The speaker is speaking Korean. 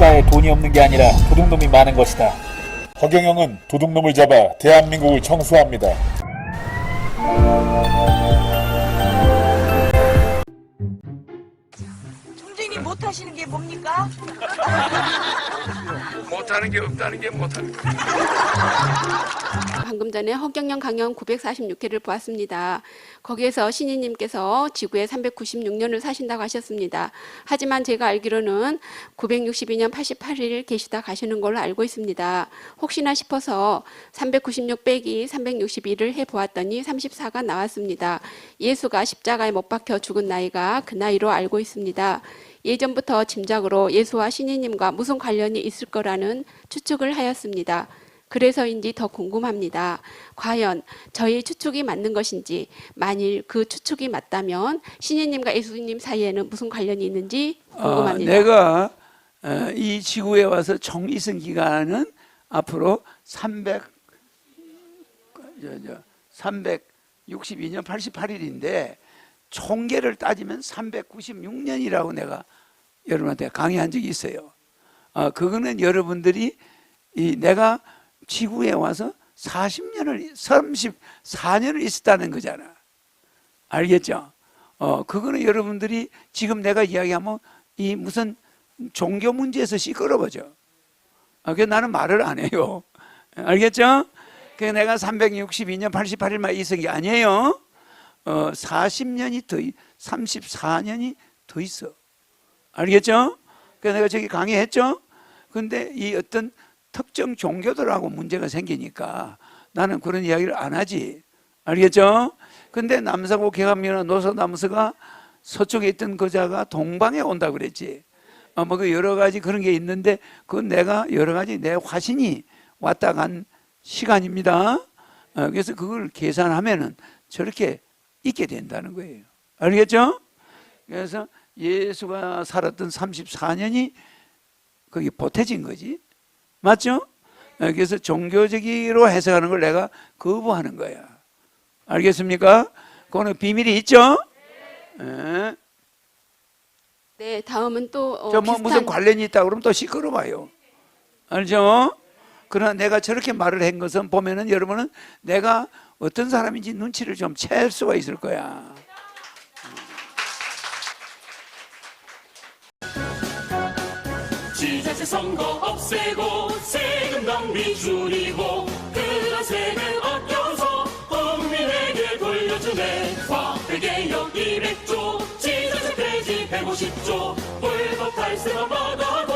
국가에 돈이 없는 게 아니라 도둑놈이 많은 것이다. 허경영은 도둑놈을 잡아 대한민국을 청소합니다. 못하는 게 없다는 게 못하는 게 방금 전에 허경영 강연 946회를 보았습니다. 거기에서 신이님께서 지구에 396년을 사신다고 하셨습니다. 하지만 제가 알기로는 962년 88일 계시다 가시는 걸로 알고 있습니다. 혹시나 싶어서 396 빼기 361을 해보았더니 34가 나왔습니다. 예수가 십자가에 못 박혀 죽은 나이가 그 나이로 알고 있습니다. 예전부터 짐작으로 예수와 신이님과 무슨 관련이 있을 거라는 추측을 하였습니다. 그래서인지 더 궁금합니다. 과연 저희 추측이 맞는 것인지, 만일 그 추측이 맞다면 신예님과 예수님 사이에는 무슨 관련이 있는지 궁금합니다. 어, 내가 어, 이 지구에 와서 총 있은 기간은 앞으로 300 저, 저, 362년 88일인데 총계를 따지면 396년이라고 내가 여러분한테 강의한 적이 있어요. 어, 그거는 여러분들이 이 내가 지구에 와서 40년을 34년을 있었다는 거잖아. 알겠죠? 어, 그거는 여러분들이 지금 내가 이야기하면 이 무슨 종교 문제에서 시끄러워져. 아, 그 나는 말을 안 해요. 알겠죠? 그 내가 362년 88일만 있은 게 아니에요. 어, 40년이 더, 34년이 더 있어. 알겠죠? 그래서 내가 저기 강의했죠? 근데 이 어떤 특정 종교들하고 문제가 생기니까 나는 그런 이야기를 안 하지. 알겠죠? 근데 남사고 개감이나 노서남서가 서쪽에 있던 거자가 동방에 온다 그랬지. 어, 뭐그 여러 가지 그런 게 있는데 그건 내가 여러 가지 내 화신이 왔다 간 시간입니다. 어, 그래서 그걸 계산하면은 저렇게 있게 된다는 거예요. 알겠죠? 그래서 예수가 살았던 34년이 거기 보태진 거지. 맞죠? 어, 그래서 종교적으로 해석하는 걸 내가 거부하는 거야. 알겠습니까? 그거는 비밀이 있죠? 예. 네, 다음은 또 어, 저뭐 비슷한 무슨 관련이 있다 그러면 또 시끄러워요. 알죠? 그러나 내가 저렇게 말을 한 것은 보면은 여러분은 내가 어떤 사람인지 눈치를 좀 챌 수가 있을 거야. 지자체 선거 없애고 세금 낭비 줄이고 그런 세금 아껴서 국민에게 돌려주네 화폐개혁 200조 지자체 폐지 150조 불법 탈세만 받아